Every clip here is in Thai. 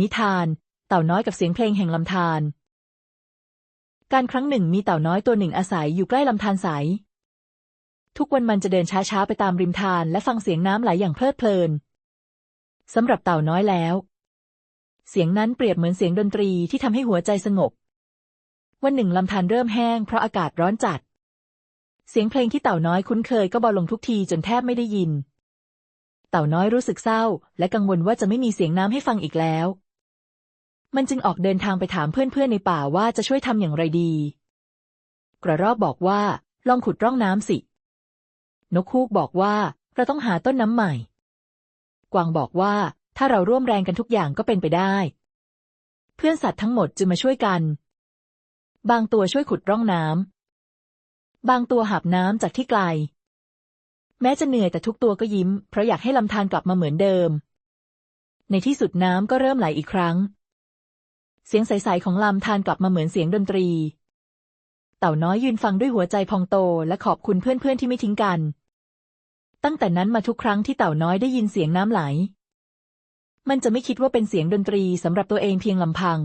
นิทาน เต่าน้อยกับเสียงเพลงแห่งลำธารการครั้งหนึ่งมีเต่าน้อยตัวหนึ่งอาศัยอยู่ใกล้ลำธารใส ทุกวันมันจะเดินช้าๆไปตามริมธารและฟังเสียงน้ำไหลอย่างเพลิดเพลินสำหรับเต่าน้อยแล้ว เสียงนั้นเปรียบเหมือนเสียงดนตรีที่ทำให้หัวใจสงบ วันหนึ่งลำธารเริ่มแห้งเพราะอากาศร้อนจัด เสียงเพลงที่เต่าน้อยคุ้นเคยก็เบาลงทุกทีจนแทบไม่ได้ยิน เต่าน้อยรู้สึกเศร้า และกังวลว่าจะไม่มีเสียงน้ำให้ฟังอีกแล้ว มันจึงออกเดินทางไปถามเพื่อนๆในป่าว่าจะช่วยทำอย่างไรดี กระรอกบอกว่า ลองขุดร่องน้ำสิ นกฮูกบอกว่า เราต้องหาต้นน้ำใหม่ กวางบอกว่า ถ้าเราร่วมแรงกันทุกอย่างก็เป็นไปได้ เพื่อนสัตว์ทั้งหมดจึงมาช่วยกัน บางตัวช่วยขุดร่องน้ำบางตัวหับน้ำจากที่ไกล แม้จะเหนื่อยแต่ทุกตัวก็ยิ้ม เพราะอยากให้ลำธารกลับมาเหมือนเดิม ในที่สุดน้ำก็เริ่มไหลอีกครั้ง เสียงใสๆของลำธารกลับมาเหมือนเสียงดนตรี เต่าน้อยยืนฟังด้วยหัวใจพองโตและขอบคุณเพื่อนๆที่ไม่ทิ้งกัน ตั้งแต่นั้นมาทุกครั้งที่เต่าน้อยได้ยินเสียงน้ำไหล มันจะไม่คิดว่าเป็นเสียงดนตรีสำหรับตัวเองเพียงลำพัง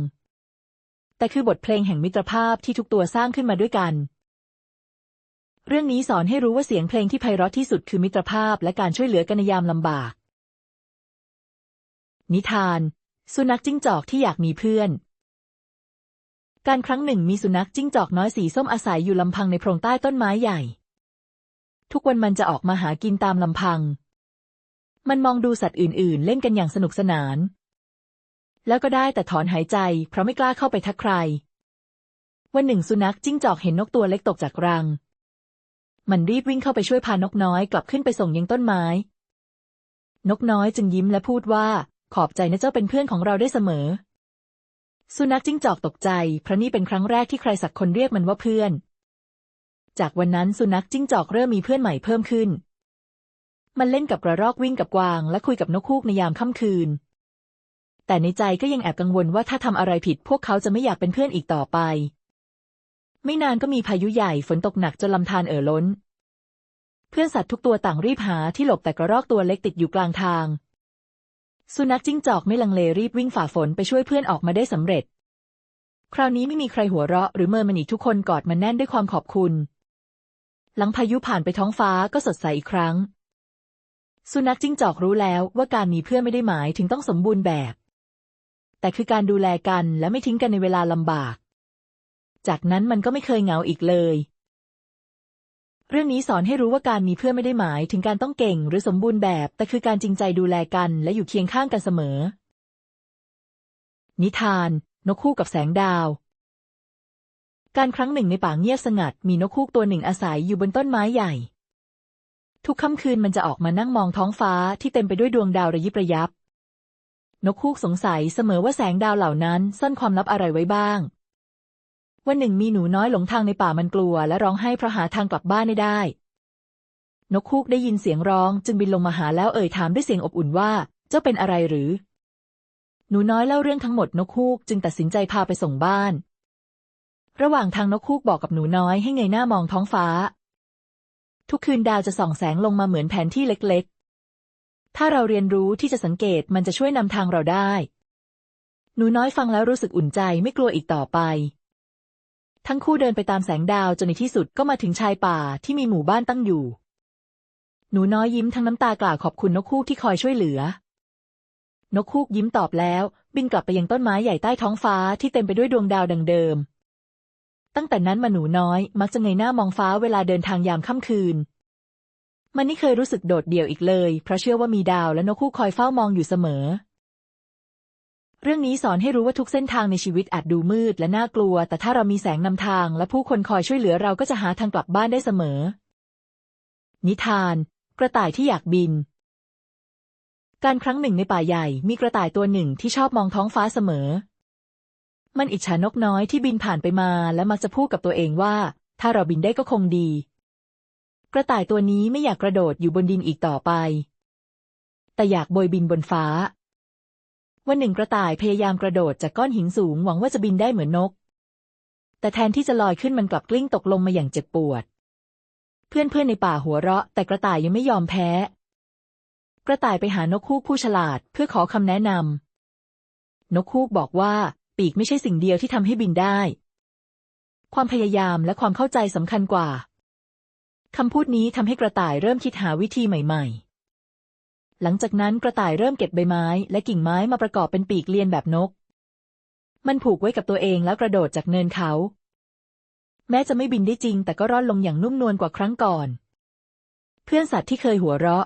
แต่คือบทเพลงแห่งมิตรภาพที่ทุกตัวสร้างขึ้นมาด้วยกัน เรื่องนี้สอนให้รู้ว่าเสียงเพลงที่ไพเราะที่สุดคือมิตรภาพและการช่วยเหลือกันในยามลำบาก นิทาน สุนัขจิ้งจอกที่อยากมีเพื่อน การครั้งหนึ่งมีสุนัขจิ้งจอกน้อยสีส้มอาศัยอยู่ลำพังในโพรงใต้ต้นไม้ใหญ่ ทุกวันมันจะออกมาหากินตามลำพัง มันมองดูสัตว์อื่นๆ เล่นกันอย่างสนุกสนาน แล้วก็ได้แต่ถอนหายใจ เพราะไม่กล้าเข้าไปทักใคร วันหนึ่งสุนัขจิ้งจอกเห็นนกตัวเล็กตกจากรัง มันรีบวิ่งเข้าไปช่วยพานกน้อยกลับขึ้นไปส่งยังต้นไม้ นกน้อยจึงยิ้มและพูดว่า ขอบใจนะเจ้าเป็นเพื่อนของเราได้เสมอ สุนัขจิ้งจอกตกใจเพราะนี่เป็นครั้งแรกที่ใครสักคนเรียกมันว่าเพื่อน จากวันนั้นสุนัขจิ้งจอกเริ่มมีเพื่อนใหม่เพิ่มขึ้น มันเล่นกับกระรอกวิ่งกับกวาง และคุยกับนกฮูกในยามค่ำคืน แต่ในใจก็ยังแอบกังวลว่าถ้าทำอะไรผิด พวกเขาจะไม่อยากเป็นเพื่อนอีกต่อไป ไม่นานก็มีพายุใหญ่ฝนตกหนักจนลำธารเอ่อล้น เพื่อนสัตว์ทุกตัวต่างรีบหาที่หลบแต่กระรอกตัวเล็กติดอยู่กลางทาง สุนัขจิ้งจอกไม่ลังเลรีบวิ่งฝ่าฝนไปช่วยเพื่อนออกมาได้สำเร็จ คราวนี้ไม่มีใครหัวเราะหรือเมินมันอีกทุกคนกอดมันแน่นด้วยความขอบคุณ หลังพายุผ่านไปท้องฟ้าก็สดใสอีกครั้ง สุนัขจิ้งจอกรู้แล้วว่าการมีเพื่อนไม่ได้หมายถึงต้องสมบูรณ์แบบ แต่คือการดูแลกันและไม่ทิ้งกันในเวลาลำบาก จากนั้นมันก็ไม่เคยเหงาอีกเลย เรื่องนี้สอนให้รู้ว่าการมีเพื่อนไม่ได้หมายถึงการต้องเก่งหรือสมบูรณ์แบบ แต่คือการจริงใจดูแลกันและอยู่เคียงข้างกันเสมอ นิทาน นกคู่กับแสงดาว การครั้งหนึ่งในป่าเงียบสงัด มีนกคูกตัวหนึ่งอาศัยอยู่บนต้นไม้ใหญ่ ทุกค่ำคืนมันจะออกมานั่งมองท้องฟ้าที่เต็มไปด้วยดวงดาวระยิบระยับ นกคูกสงสัยเสมอว่าแสงดาวเหล่านั้นซ่อนความลับอะไรไว้บ้าง วันหนึ่งมีหนูน้อยหลงทางในป่ามันกลัว และร้องไห้เพราะหาทางกลับบ้านไม่ได้ นกคูกได้ยินเสียงร้อง จึงบินลงมาหาแล้วเอ่ยถามด้วยเสียงอบอุ่นว่า เจ้าเป็นอะไรหรือ หนูน้อยเล่าเรื่องทั้งหมดนกฮูกจึงตัดสินใจพาไปส่งบ้าน ระหว่างทางนกฮูกบอกกับหนูน้อยให้เงยหน้ามองท้องฟ้า ทุกคืนดาวจะส่องแสงลงมาเหมือนแผนที่เล็กๆ ถ้าเราเรียนรู้ที่จะสังเกตมันจะช่วยนำทางเราได้ หนูน้อยฟังแล้วรู้สึกอุ่นใจไม่กลัวอีกต่อไป ทั้งคู่เดินไปตามแสงดาวจนในที่สุดก็มาถึงชายป่าที่มีหมู่บ้านตั้งอยู่ หนูน้อยยิ้มทั้งน้ำตากล่าวขอบคุณนกฮูกที่คอยช่วยเหลือ นกฮูกยิ้มตอบแล้ว บินกลับไปยังต้นไม้ใหญ่ใต้ท้องฟ้าที่เต็มไปด้วยดวงดาวดังเดิม ตั้งแต่นั้นมาหนูน้อยมักจะเงยหน้ามองฟ้าเวลาเดินทางยามค่ำคืน มันไม่เคยรู้สึกโดดเดี่ยวอีกเลย เพราะเชื่อว่ามีดาวและนกฮูกคอยเฝ้ามองอยู่เสมอ เรื่องนี้สอนให้รู้ว่าทุกเส้นทางในชีวิตอาจดูมืดและน่ากลัว แต่ถ้าเรามีแสงนำทางและผู้คนคอยช่วยเหลือเราก็จะหาทางกลับบ้านได้เสมอ นิทาน กระต่ายที่อยากบิน การครั้งหนึ่งในป่าใหญ่มีกระต่ายตัวหนึ่งที่ชอบมองท้องฟ้าเสมอ มันอิจฉานกน้อยที่บินผ่านไปมาและมักจะพูดกับตัวเองว่า ถ้าเราบินได้ก็คงดี กระต่ายตัวนี้ไม่อยากกระโดดอยู่บนดินอีกต่อไป แต่อยากโบยบินบนฟ้า วันหนึ่งกระต่ายพยายามกระโดดจากก้อนหินสูงหวังว่าจะบินได้เหมือนนก แต่แทนที่จะลอยขึ้นมันกลับกลิ้งตกลงมาอย่างเจ็บปวด เพื่อนๆในป่าหัวเราะ แต่กระต่ายยังไม่ยอมแพ้ กระต่ายไปหานกคู่ผู้ฉลาดเพื่อขอคำแนะนนกฮูกบอกว่า ปีกไม่ใช่สิ่งเดียวที่ทำให้บินได้ ความพยายามและความเข้าใจสำคัญกว่าคำพูดนี้ทำให้กระต่ายเริ่มคิดหาวิธีใหม่ ๆ หลังจากนั้นกระต่ายเริ่มเก็บใบไม้ และกิ่งไม้มาประกอบเป็นปีกเลียนแบบนก มันผูกไว้กับตัวเองแล้วกระโดดจากเนินเขา แม้จะไม่บินได้จริง แต่ก็ร่อนลงอย่างนุ่มนวลกว่าครั้งก่อน เพื่อนสัตว์ที่เคยหัวเราะ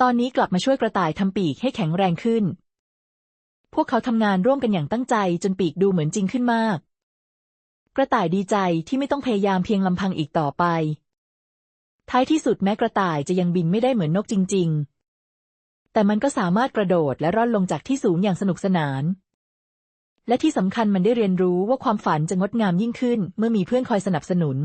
ตอนนี้กลับมาช่วยกระต่ายทำปีกให้แข็งแรงขึ้น พวกเขาทำงานร่วมกันอย่างตั้งใจจนปีกดูเหมือนจริงขึ้นมาก กระต่ายดีใจที่ไม่ต้องพยายามเพียงลำพังอีกต่อไป ท้ายที่สุดแม้กระต่ายจะยังบินไม่ได้เหมือนนกจริง ๆ แต่มันก็สามารถกระโดดและร่อนลงจากที่สูงอย่างสนุกสนาน และที่สำคัญมันได้เรียนรู้ว่าความฝันจะงดงามยิ่งขึ้น เมื่อมีเพื่อนคอยสนับสนุน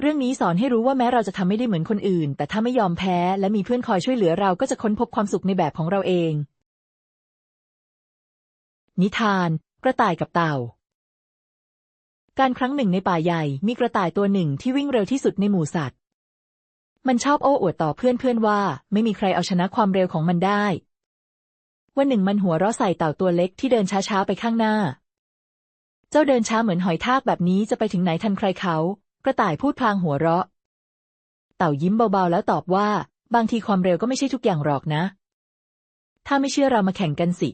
เรื่องนี้สอนให้รู้ว่าแม้เราจะทำไม่ได้เหมือนคนอื่น แต่ถ้าไม่ยอมแพ้และมีเพื่อนคอยช่วยเหลือเราก็จะค้นพบความสุขในแบบของเราเอง นิทาน กระต่ายกับเต่าการครั้งหนึ่งในป่าใหญ่มีกระต่ายตัวหนึ่งที่วิ่งเร็วที่สุดในหมู่สัตว์ มันชอบโอ้อวดต่อเพื่อนๆว่า ไม่มีใครเอาชนะความเร็วของมันได้ วันหนึ่งมันหัวเราะใส่เต่าตัวเล็กที่เดินช้าๆไปข้างหน้า เจ้าเดินช้าเหมือนหอยทากแบบนี้จะไปถึงไหนทันใครเขา กระต่ายพูดพลางหัวเราะ เต่ายิ้มเบาๆแล้วตอบว่า บางทีความเร็วก็ไม่ใช่ทุกอย่างหรอกนะ ถ้าไม่เชื่อเรามาแข่งกันสิ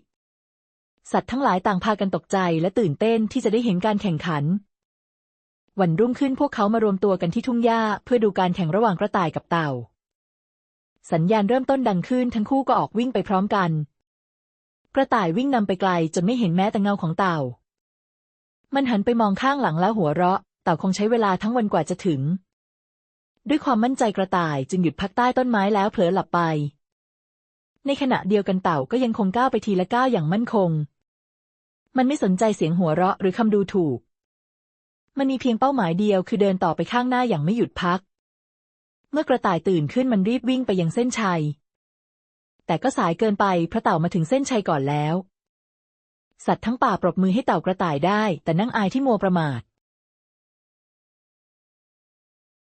สัตว์ทั้งหลายต่างพากันตกใจและตื่นเต้นที่จะได้เห็นการแข่งขัน วันรุ่งขึ้นพวกเขามารวมตัวกันที่ทุ่งหญ้าเพื่อดูการแข่งระหว่างกระต่ายกับเต่า สัญญาณเริ่มต้นดังขึ้นทั้งคู่ก็ออกวิ่งไปพร้อมกัน กระต่ายวิ่งนำไปไกลจนไม่เห็นแม้แต่เงาของเต่า มันหันไปมองข้างหลังแล้วหัวเราะ เต่าคงใช้เวลาทั้งวันกว่าจะถึง ด้วยความมั่นใจกระต่ายจึงหยุดพักใต้ต้นไม้แล้วเผลอหลับไป ในขณะเดียวกันเต่าก็ยังคงก้าวไปทีละก้าวอย่างมั่นคง มันไม่สนใจเสียงหัวเราะหรือคำดูถูก มันมีเพียงเป้าหมายเดียวคือเดินต่อไปข้างหน้าอย่างไม่หยุดพัก เมื่อกระต่ายตื่นขึ้นมันรีบวิ่งไปยังเส้นชัย แต่ก็สายเกินไปเพราะเต่ามาถึงเส้นชัยก่อนแล้ว สัตว์ทั้งป่าปรบมือให้เต่ากระต่ายได้ แต่นั่งอายที่มัวประมาท